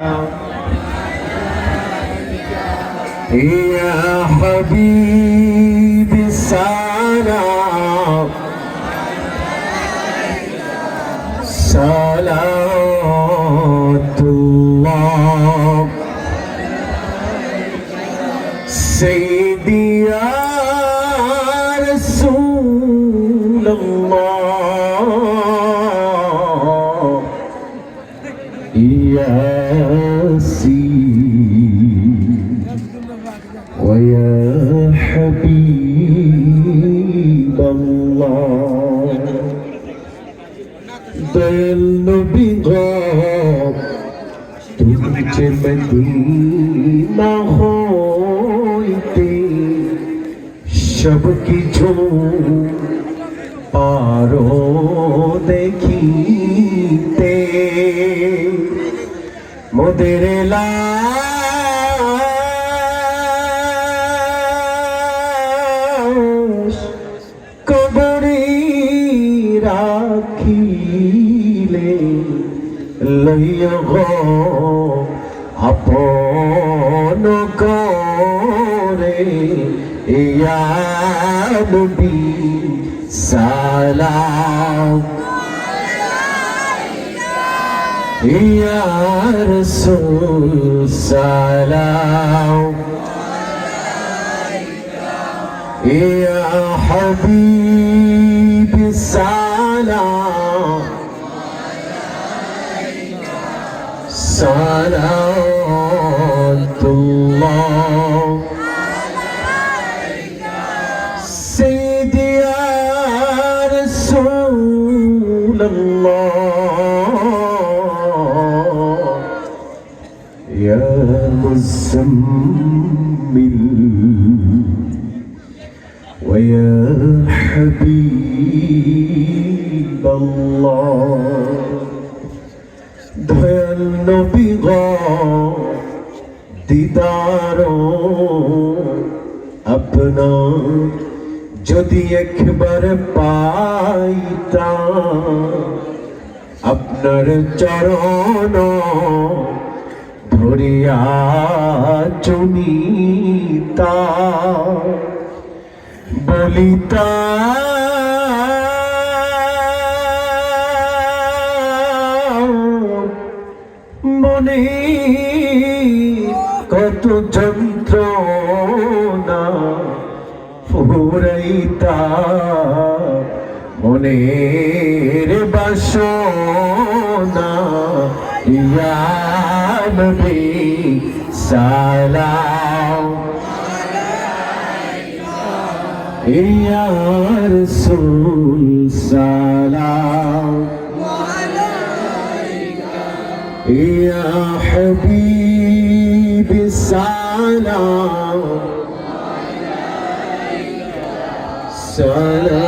يا حبيبي السلام. صلاة الله. سيدي يا ياسين ويا حبيب الله دل نبي غاب Tujhe Medina হইতে সব কিছু পারো দেখিতে মোদের কবরে রাখিলে লইয়া আপন করে। ইয়া নবী সালাম يا رسول سلام. يا حبيبي سلام صلاة الله سيدي يا رسول الله. يا مزمل ويا حبيب الله দয়াল নবী গ দিদার আপনার যদি একবার পাইতাম আপনার চরণ ধরিয়া চুনিতা বলিতা মনে কত যন্ত্রণা ফুরাইতা। মনের বাসনা نعم يا نبي سلام. يا رسول سلام. يا حبيبي سلام سلام.